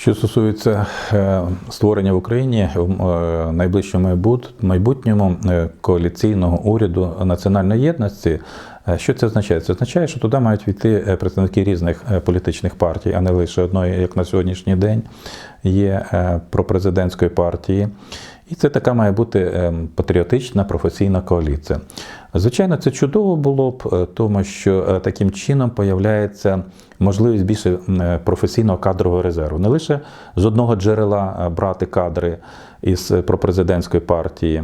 Що стосується е, створення в Україні в е, найближчому майбутньому е, коаліційного уряду національної єдності, що це означає? Це означає, що туди мають війти е, представники різних е, політичних партій, а не лише одної, як на сьогоднішній день є е, пропрезидентської партії. І це така має бути е, патріотична професійна коаліція. Звичайно, це чудово було б, е, тому що е, таким чином появляється можливість більше е, професійного кадрового резерву. Не лише з одного джерела е, брати кадри із е, пропрезидентської партії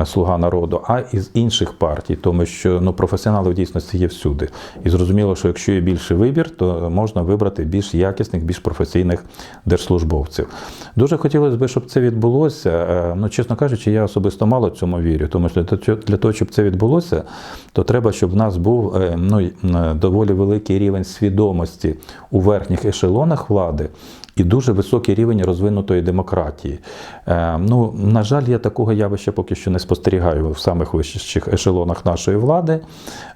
е, Слуга народу, а із інших партій, тому що ну, професіонали в дійсності є всюди. І зрозуміло, що якщо є більший вибір, то можна вибрати більш якісних, більш професійних держслужбовців. Дуже хотілося б, щоб це відбулося. Е, Ну, чесно кажучи, я особисто мало цьому вірю, тому що для того- щоб це відбулося, то треба, щоб в нас був ну, доволі великий рівень свідомості у верхніх ешелонах влади. І дуже високий рівень розвинутої демократії. Е, ну, на жаль, я такого явища поки що не спостерігаю в самих вищих ешелонах нашої влади. Е,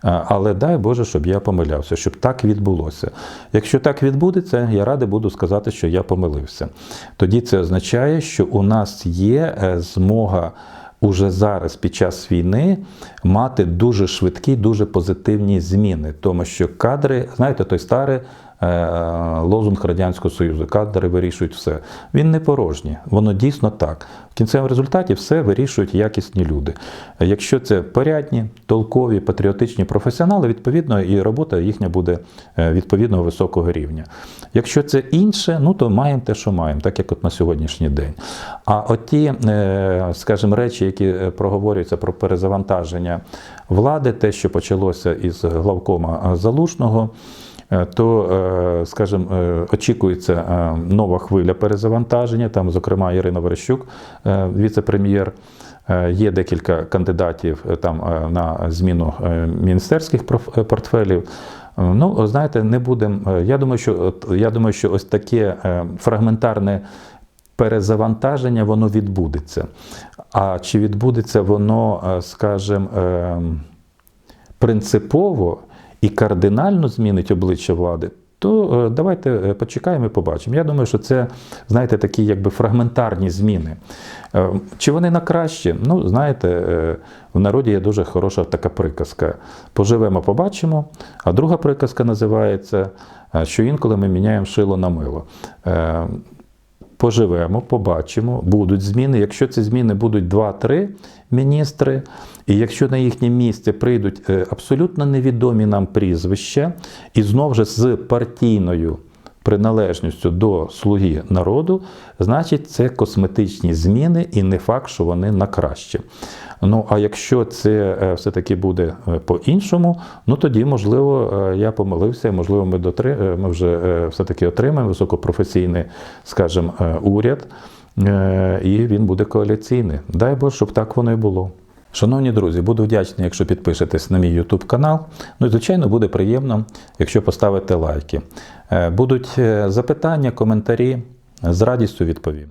але дай Боже, щоб я помилявся, щоб так відбулося. Якщо так відбудеться, я радий буду сказати, що я помилився. Тоді це означає, що у нас є е, змога. Уже зараз під час війни мати дуже швидкі, дуже позитивні зміни, тому що кадри, знаєте, той старий лозунг Радянського Союзу, кадри вирішують все. Він не порожній, воно дійсно так. В кінцевому результаті все вирішують якісні люди. Якщо це порядні, толкові, патріотичні професіонали, відповідно, і робота їхня буде е, відповідно високого рівня. Якщо це інше, ну то маємо те, що маємо, так як от на сьогоднішній день. А от ті, е, скажімо, речі, які е, проговорюються про перезавантаження влади, те, що почалося із главкома е, Залужного. Е, То, е, скажімо, е, очікується нова хвиля перезавантаження. Там, зокрема, Ірина Верещук, віце-прем'єр. Є декілька кандидатів там на зміну міністерських портфелів. Ну, знаєте, не будемо. Я думаю, що я думаю, що ось таке фрагментарне перезавантаження воно відбудеться. А чи відбудеться воно, скажімо, принципово і кардинально змінить обличчя влади, то е, давайте е, почекаємо і побачимо. Я думаю, що це, знаєте, такі якби фрагментарні зміни. Е, Чи вони на краще? Ну, знаєте, в народі є дуже хороша така приказка. Поживемо, побачимо. А друга приказка називається, що інколи ми міняємо шило на мило. Поживемо, побачимо, будуть зміни. Якщо ці зміни будуть 2-3 міністри, і якщо на їхнє місце прийдуть е, абсолютно невідомі нам прізвища, і знову ж з партійною приналежністю до слуги народу, значить це косметичні зміни і не факт, що вони на краще. Ну а якщо це е, все-таки буде е, по-іншому, ну тоді, можливо, е, я помилився, можливо, ми, дотри... ми вже все-таки отримаємо високопрофесійний, скажімо, уряд, і він буде коаліційний. Дай Боже, щоб так воно і було. Шановні друзі, буду вдячний, якщо підпишетесь на мій YouTube канал. Ну і звичайно буде приємно, якщо поставите лайки. Е, Будуть е, запитання, коментарі, з радістю відповім.